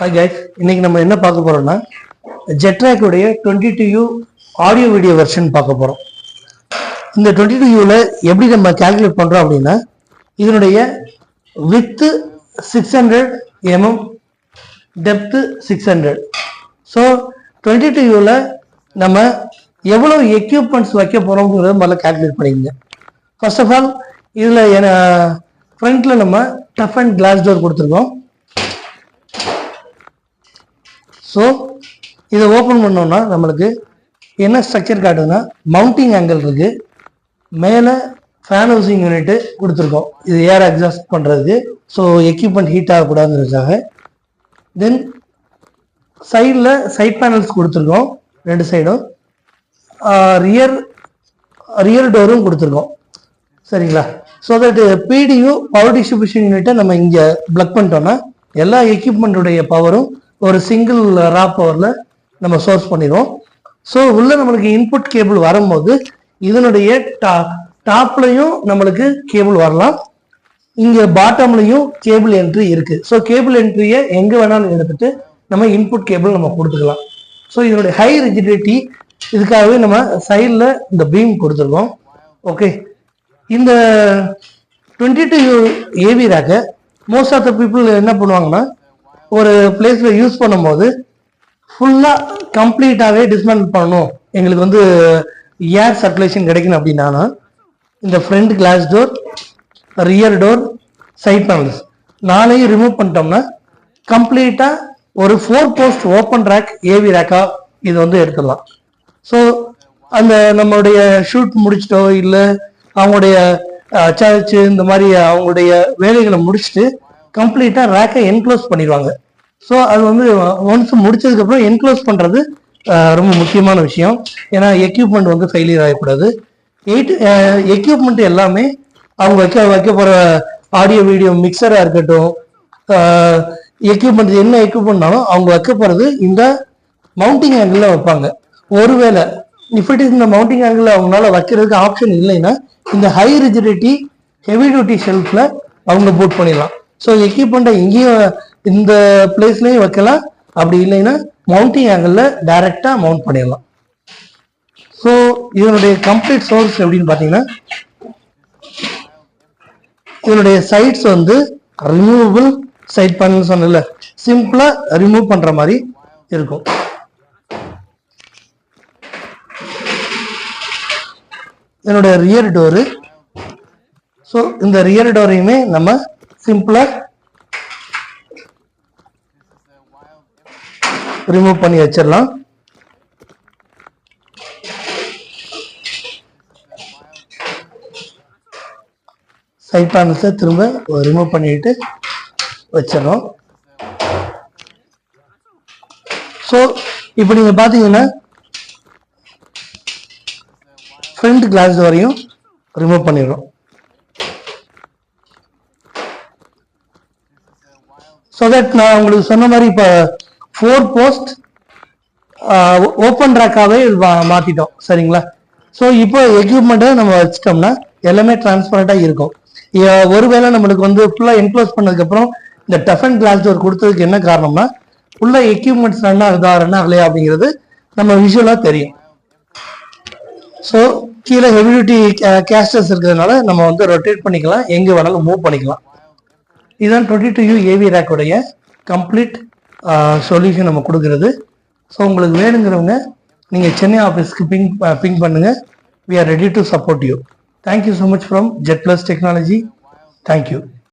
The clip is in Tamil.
ஹாய் கைஸ் இன்னைக்கு நம்ம என்ன பார்க்க போறோம்னா ஜெட்ராக்குடைய twenty two U audio video version பார்க்க போகிறோம் இந்த டுவெண்ட்டி டூ யூவில் எப்படி நம்ம கால்குலேட் பண்ணுறோம் அப்படின்னா இதனுடைய width six hundred MM depth six hundred so twenty two யூவில் நம்ம எவ்வளோ எக்யூப்மெண்ட்ஸ் வைக்க போகிறோங்கிறத முதல்ல கால்குலேட் பண்ணிங்க ஃபர்ஸ்ட் ஆஃப் ஆல் இதில் ஃப்ரண்ட்டில் நம்ம டஃப் அண்ட் கிளாஸ் டோர் கொடுத்துருக்கோம். ஸோ இதை ஓப்பன் பண்ணோம்னா நம்மளுக்கு என்ன ஸ்ட்ரக்சர் காட்டுதுன்னா மவுண்டிங் ஆங்கிள் இருக்கு. மேலே ஃபேன் ஹவுசிங் யூனிட்டு கொடுத்துருக்கோம். இது ஏர் எக்ஸாஸ்ட் பண்ணுறதுக்கு ஸோ எக்யூப்மெண்ட் ஹீட் ஆகக்கூடாதுன்றதுக்காக தென் சைடில் சைட் பேனல்ஸ் கொடுத்துருக்கோம். ரெண்டு சைடும் ரியர் ரியர் டோரும் கொடுத்துருக்கோம். சரிங்களா? So that PDU power distribution யூனிட்டை நம்ம இங்கே ப்ளக் பண்ணிட்டோம்னா எல்லா எக்யூப்மெண்ட்டுடைய பவரும் ஒரு சிங்கிள் ரா பவரில் நம்ம சோர்ஸ் பண்ணிடுவோம். ஸோ உள்ள நம்மளுக்கு இன்புட் கேபிள் வரும்போது இதனுடைய டா டாப்லையும் நம்மளுக்கு கேபிள் வரலாம். இங்க பாட்டம்லையும் கேபிள் என்ட்ரி இருக்கு. ஸோ கேபிள் என்ட்ரியை எங்க வேணாலும் எடுத்துட்டு நம்ம இன்புட் கேபிள் நம்ம கொடுத்துக்கலாம். ஸோ இதனுடைய ஹை ரிஜிடிட்டி இதுக்காகவே நம்ம சைடில் இந்த பீம் கொடுத்துருக்கோம். ஓகே இந்த டுவெண்ட்டி டூ ஏவி ரேக்கை மோஸ்ட் ஆஃப் த பீப்புள் என்ன பண்ணுவாங்கன்னா ஒரு பிளேஸில் யூஸ் பண்ணும்போது ஃபுல்லாக கம்ப்ளீட்டாகவே டிஸ்மேண்டில் பண்ணணும். எங்களுக்கு வந்து ஏர் சர்க்குலேஷன் கிடைக்கணும் அப்படின்னா இந்த front glass door rear door side panels நாளையும் ரிமூவ் பண்ணிட்டோம்னா கம்ப்ளீட்டாக ஒரு four post open rack AV Rekha இது வந்து எடுத்துடலாம். ஸோ அந்த நம்மளுடைய ஷூட் முடிச்சிட்டோ இல்லை அவங்களுடைய சர்ச்சு இந்த மாதிரி அவங்களுடைய வேலைகளை முடிச்சுட்டு கம்ப்ளீட்டாக ரேக்கை என்க்ளோஸ் பண்ணிடுவாங்க. ஸோ அது வந்து ஒன்ஸ் முடிச்சதுக்கப்புறம் என்க்ளோஸ் பண்ணுறது ரொம்ப முக்கியமான விஷயம். ஏன்னா எக்யூப்மெண்ட் வந்து ஃபெயிலியர் ஆகக்கூடாது. எயிட் எக்யூப்மெண்ட் எல்லாமே அவங்க வைக்க வைக்க போகிற ஆடியோ வீடியோ மிக்சராக இருக்கட்டும் எக்யூப்மெண்ட் என்ன எக்யூப்மெண்ட்னாலும் அவங்க வைக்க போகிறது இந்த மவுண்டிங் ஆங்கிளில் வைப்பாங்க. ஒருவேளை இஃப் இட் இஸ் இந்த மவுண்டிங் ஆங்கிள் அவங்களால வைக்கிறதுக்கு ஆப்ஷன் இல்லைன்னா இந்த ஹை ரிஜிடிட்டி ஹெவி டியூட்டி ஷெல்ஃபில் அவங்க போட் பண்ணிடலாம். ஸோ எக்யூப்மெண்ட்டை இங்கேயும் இந்த பிளேஸ்லையும் வைக்கலாம். அப்படி இல்லைன்னா மவுண்டிங் ஆங்கிளில் டைரெக்டாக மவுண்ட் பண்ணிடலாம். ஸோ இதனுடைய கம்ப்ளீட் சோர்ஸ் எப்படின்னு பார்த்தீங்கன்னா இதனுடைய சைட்ஸ் வந்து ரிமூவபிள் சைட் பேனல் சொன்னல சிம்பிளாக ரிமூவ் பண்ணுற மாதிரி இருக்கும். இதனுடைய ரியர் டோரு ஸோ இந்த ரியர் டோரையுமே நம்ம சிம்பிளா ரிமூவ் பண்ணி வச்சிடலாம். சைட் பேனல்ஸை திரும்ப ரிமூவ் பண்ணிட்டு வச்சிடறோம். ஸோ இப்போ நீங்கள் பார்த்தீங்கன்னா ஃப்ரண்ட் கிளாஸ் வரையும் ரிமூவ் பண்ணிடுறோம். ஸோ தட் நான் உங்களுக்கு சொன்ன மாதிரி இப்போ ஃபோர் போஸ்ட் ஓப்பன் ரேக்காகவே மாற்றிட்டோம் சரிங்களா? ஸோ இப்போ எக்யூப்மெண்ட்டை நம்ம வச்சிட்டோம்னா எல்லாமே டிரான்ஸ்பரண்ட்டாக இருக்கும். ஒருவேளை நம்மளுக்கு வந்து ஃபுல்லாக என்க்ளோஸ் பண்ணதுக்கப்புறம் இந்த டஃப் அண்ட் கிளாஸ் டோர் கொடுத்ததுக்கு என்ன காரணம்னா உள்ள எக்யூப்மெண்ட்ஸ் ரன் ஆகுதா ரன் ஆகலையா அப்படிங்கிறது நம்ம விஷுவலாக தெரியும். ஸோ கீழே ஹெவி டியூட்டி கேஸ்டர்ஸ் இருக்கிறதுனால நம்ம வந்து ரொட்டேட் பண்ணிக்கலாம். எங்கே வேணாலும் மூவ் பண்ணிக்கலாம். இதுதான் டுவெண்ட்டி டூ யூ ஏவி ரேக்கோடைய கம்ப்ளீட் சொல்யூஷன் நம்ம கொடுக்கறது. ஸோ உங்களுக்கு வேணுங்கிறவங்க நீங்கள் சென்னை ஆஃபீஸ்க்கு பிங் பிங் பண்ணுங்கள் we are ready to support you thank you so much from Jet Plus technology thank you